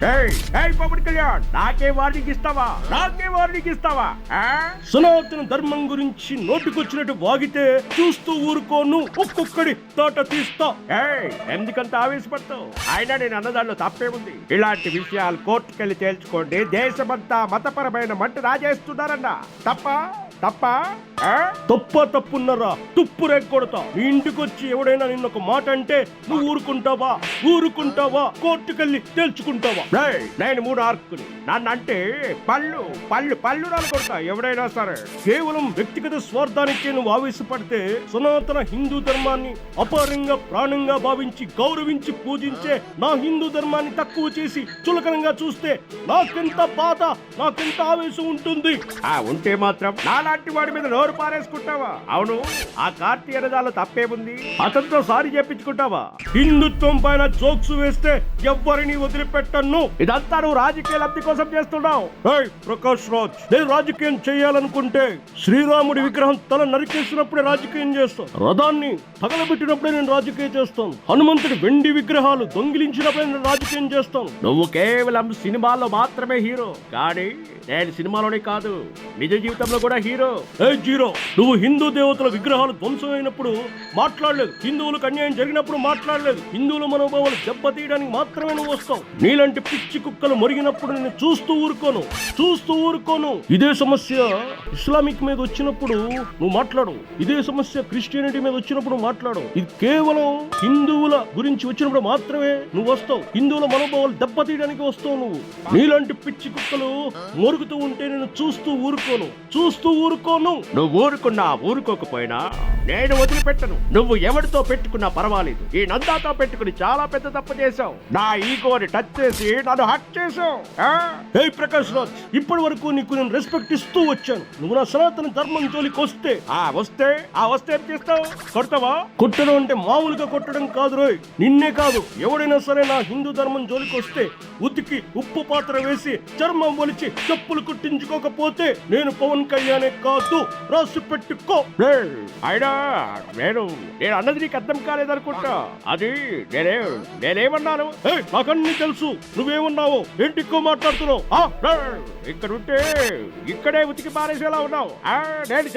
పవన్ కళ్యాణ్ నాకే వార్నింగ్ ఇస్తావా? నాకే వార్నింగ్ ఇస్తావా? ఆ? సనాతన ధర్మం గురించి నోటికొచ్చినట్టు వాగితే చూస్తూ ఊరుకోను ఒక్కొక్కడి తాట తీస్తా. ఎందుకంత ఆవేశపడతావు? అయినా నేను అన్నదాంట్లో తప్పేముంది ఇలాంటి విషయాలు కోర్టుకెళ్ళి తేల్చుకోండి. దేశమంతా మతపరమైన మంట రాజేస్తున్నారన్న. తప్ప? తప్ప? తప్ప తప్పున్నరా తుప్పు రేగొడతా నీ ఇంటికొచ్చి ఎవడైనా నిన్న ఒక మాట అంటే నువ్వు ఊరుకుంటావా? ఊరుకుంటావా? కోర్టుకెళ్ళి తేల్చుకుంటావా? ఏయ్, నేను మూడు ఆర్కుని. నన్ను అంటే పళ్ళు పళ్ళు పళ్ళు కొడతా ఎవడైనా సరే. కేవలం వ్యక్తిగత స్వార్థానికి నువ్వు ఆవేశపడితే సనాతన హిందూ ధర్మాన్ని అపారంగా ప్రాణంగా భావించి గౌరవించి పూజించే నా హిందూ ధర్మాన్ని తక్కువ చేసి చులకనంగా చూస్తే నాకెంత బాధ నాకెంత ఆవేశం ఉంటుంది? ఆ ఉంటే మాత్రం నాలాంటి వాడి మీద నోరు పారేసుకుంటావా? అవును ఆ కార్తీ అనదాలో తప్పేముంది? అతనితో సారి చెప్పించుకుంటావా? హిందుత్వం పైన జోక్స్ వేస్తే ఎవ్వరిని వదిలిపెట్టను. ఇదంతా నువ్వు రాజకీయ లబ్ధి కోసం చేస్తున్నావు. ప్రకాష్ రాజ్ నేను రాజకీయం చేయాలనుకుంటే శ్రీరాముడి విగ్రహం తల నరికేసినప్పుడే రాజకీయం చేస్తాను రథాన్ని తగలబెట్టినప్పుడే నేను రాజకీయం చేస్తాను. హనుమంతుడి వెండి విగ్రహాలు దొంగిలించినప్పుడే నేను రాజకీయం చేస్తాను. నువ్వు కేవలం సినిమాల్లో మాత్రమే హీరో. కానీ నేను సినిమాలోనే కాదు నిజ జీవితంలో కూడా హీరో. ఏ జీరో. నువ్వు హిందూ దేవతల విగ్రహాలు ధ్వంసం అయినప్పుడు మాట్లాడలేదు. హిందువులకు అన్యాయం జరిగినప్పుడు మాట్లాడలేదు. హిందువుల మనోభావాలు దెబ్బతీయడానికి మాత్రమే నువ్వు వస్తావు. నీలాంటి పిచ్చి కుక్కలు మొరిగినప్పుడు నేను చూస్తూ ఊరుకోను. చూస్తూ ఊరుకోను. ఇదే సమస్య ఇస్లామిక్ మీద వచ్చినప్పుడు నువ్వు మాట్లాడు. ఇదే సమస్య క్రిస్టియానిటీ మీద వచ్చినప్పుడు మాట్లాడు. ఇది కేవలం హిందువుల గురించి వచ్చినప్పుడు మాత్రమే నువ్వు వస్తావు. హిందువుల మనోభావాలు దెబ్బతీయడానికి వస్తావు నువ్వు. నీలాంటి పిచ్చి కుక్కలు మొరుగుతూ ఉంటే నేను చూస్తూ ఊరుకోను. చూస్తూ ఊరుకోను. నువ్వు ఊరుకున్నా ఊరుకోకపోయినా నేను వదిలిపెట్టను. నువ్వు ఎవరితో పెట్టుకున్నా పర్వాలేదు. ఈ నందాతో పెట్టుకుని చాలా పెద్ద తప్పు చేశావు. నా ఈగోని టచ్ చేసి నన్ను హక్ చేసావు ఆ? హే ప్రకాష్ రాజ్ ఇప్పటి వరకు నీకు నేను రెస్పెక్ట్ ఇస్తూ వచ్చాను. నువ్వు నా సనాతన ధర్మం జోలికి వస్తే. ఆ వస్తే? ఆ వస్తే ఏం చేస్తావు? కొడతావా? కొట్టడం అంటే మామూలుగా కొట్టడం కాదు రోయ్. నిన్నే కాదు ఎవడైనా సరే నా హిందూ ధర్మం జోలికి వస్తే ఉతికి ఉప్పు పాత్ర వేసి చర్మం ఒలిచి చెప్పులు కుట్టించుకోకపోతే నేను పవన్ కళ్యాణే కాదు రాసి పెట్టుకో. అయినా నేను నేను అన్నది నీకు అర్థం కాలేదనుకుంటా. అది నేనే నేనేమన్నాను? నాకన్నీ తెలుసు. నువ్వేమన్నావో? ఏంటి ఎక్కువ మాట్లాడుతున్నావు? ఇక్కడ ఉంటే ఇక్కడే ఉతికి పారేసేలా ఉన్నావు. ఆ, నేను